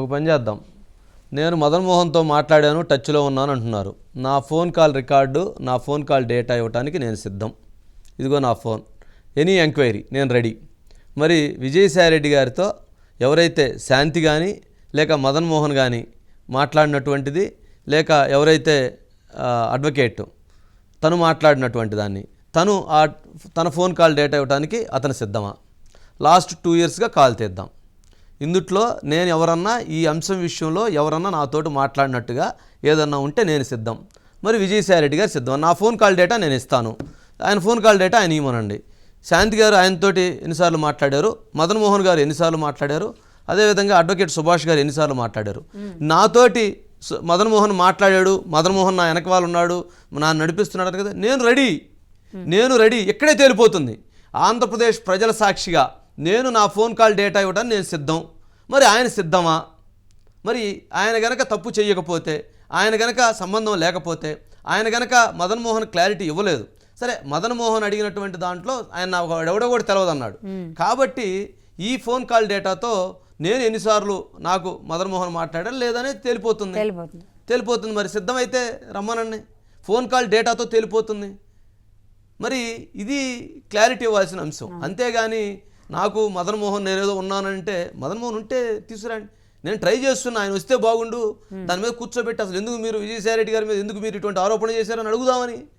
ఒక పని చేద్దాం. నేను మదన్ మోహన్తో మాట్లాడాను టచ్లో ఉన్నాను అంటున్నారు. నా ఫోన్ కాల్ రికార్డు నా ఫోన్ కాల్ డేటా ఇవ్వడానికి నేను సిద్ధం. ఇదిగో నా ఫోన్. ఎనీ ఎంక్వైరీ నేను రెడీ. మరి విజయసాయిరెడ్డి గారితో ఎవరైతే శాంతి కానీ లేక మదన్ మోహన్ కానీ మాట్లాడినటువంటిది లేక ఎవరైతే అడ్వకేట్ తను మాట్లాడినటువంటి దాన్ని తను ఆ తన ఫోన్ కాల్ డేటా ఇవ్వడానికి అతను సిద్ధమా? లాస్ట్ టూ ఇయర్స్గా కాల్ తీద్దాం. ఇందుట్లో నేను ఎవరన్నా ఈ అంశం విషయంలో ఎవరన్నా నాతోటి మాట్లాడినట్టుగా ఏదన్నా ఉంటే నేను సిద్ధం. మరి విజయసాయిరెడ్డి గారు సిద్ధం. నా ఫోన్ కాల్ డేటా నేను ఇస్తాను. ఆయన ఫోన్ కాల్ డేటా ఆయన ఇవ్వనండి. శాంతి గారు ఆయనతోటి ఎన్నిసార్లు మాట్లాడారు? మదన్ మోహన్ గారు ఎన్నిసార్లు మాట్లాడారు? అదేవిధంగా అడ్వకేట్ సుభాష్ గారు ఎన్నిసార్లు మాట్లాడారు? నాతోటి మదన్మోహన్ మదన్ మోహన్ మాట్లాడాడు. మదన్ మోహన్ నా వెనక ఉన్నాడు. నా నడిపిస్తున్నాడు కదా. నేను రెడీ. నేను రెడీ. ఇక్కడే తేలిపోతుంది. ఆంధ్రప్రదేశ్ ప్రజల సాక్షిగా నేను నా ఫోన్ కాల్ డేటా ఇవ్వడానికి నేను సిద్ధం. మరి ఆయన సిద్ధమా? మరి ఆయన గనక తప్పు చేయకపోతే ఆయన గనక సంబంధం లేకపోతే ఆయన గనక మదన్ మోహన్ క్లారిటీ ఇవ్వలేదు. సరే మదన్ మోహన్ అడిగినటువంటి దాంట్లో ఆయన నాకు ఎవడో కూడా తెలియదు అన్నాడు కాబట్టి ఈ ఫోన్ కాల్ డేటాతో నేను ఎన్నిసార్లు నాకు మదన్ మోహన్ మాట్లాడాను లేదనేది తేలిపోతుంది. తేలిపోతుంది. మరి సిద్ధమైతే రమ్మనండి. ఫోన్ కాల్ డేటాతో తేలిపోతుంది. మరి ఇది క్లారిటీ ఇవ్వాల్సిన అంశం. అంతేగాని నాకు మదన్ మోహన్ నేనేదో ఉన్నానంటే మదన్ మోహన్ ఉంటే తీసుకురండి. నేను ట్రై చేస్తున్నా ఆయన వస్తే బాగుండు. దాని మీద కూర్చోబెట్టి అసలు ఎందుకు మీరు విజయసాయి రెడ్డి గారి మీద ఎందుకు మీరు ఇటువంటి ఆరోపణ చేశారని అడుగుదామని.